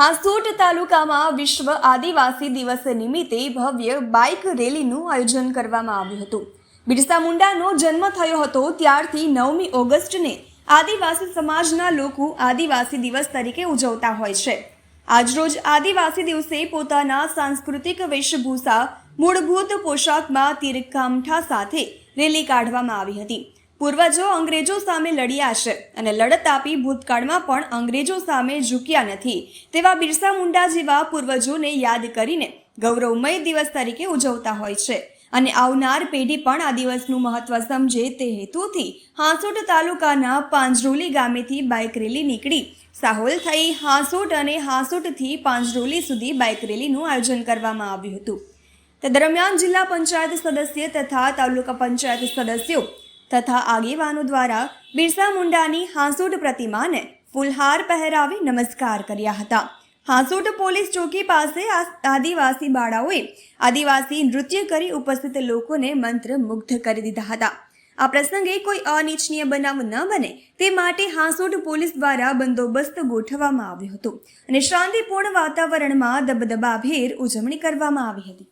હાંસોટ તાલુકામાં વિશ્વ આદિવાસી દિવસ નિમિત્તે ભવ્ય બાઇક રેલીનું આયોજન કરવામાં આવ્યું હતું. બિરસા મુંડાનો જન્મ થયો હતો ત્યારથી નવમી ઓગસ્ટને આદિવાસી સમાજના લોકો આદિવાસી દિવસ તરીકે ઉજવતા હોય છે. આજરોજ આદિવાસી દિવસે પોતાના સાંસ્કૃતિક વેશભૂષા, મૂળભૂત પોશાકમાં તીરકામઠા સાથે રેલી કાઢવામાં આવી હતી. પૂર્વજો અંગ્રેજો સામે લડ્યા છે અને લડત આપી ભૂતકાળમાં પણ અંગ્રેજો સામે ઝૂક્યા નથી. તેવા બિરસા મુંડા જેવા પૂર્વજોને યાદ કરીને ગૌરવમય દિવસ તરીકે ઉજવતા હોય છે. અને આવનાર પેઢી પણ આ દિવસનું મહત્વ સમજે તે હેતુથી હાંસોટ તાલુકાના પાંજરોલી ગામેથી બાઇક રેલી નીકળી. સાહોલ થઈ હાંસોટ અને હાંસોટથી પાંજરોલી સુધી બાઇક રેલીનું આયોજન કરવામાં આવ્યું હતું. તે દરમિયાન જિલ્લા પંચાયત સદસ્ય તથા તાલુકા પંચાયત સદસ્યો તથા આગેવાનો દ્વારા બિરસા મુંડાની હાંસોટ પ્રતિમાને ફૂલહાર પહેરાવી નમસ્કાર કર્યા હતા. હાંસોટ પોલીસ ચોકી પાસે આદિવાસી બાળાઓએ આદિવાસી નૃત્ય કરી ઉપસ્થિત લોકોને મંત્ર મુગ્ધ કરી દીધા હતા. આ પ્રસંગે કોઈ અનિચ્છનીય બનાવ ન બને તે માટે હાંસોડ પોલીસ દ્વારા બંદોબસ્ત ગોઠવવામાં આવ્યો હતો અને શાંતિપૂર્ણ વાતાવરણમાં દબદબાભેર ઉજવણી કરવામાં આવી હતી.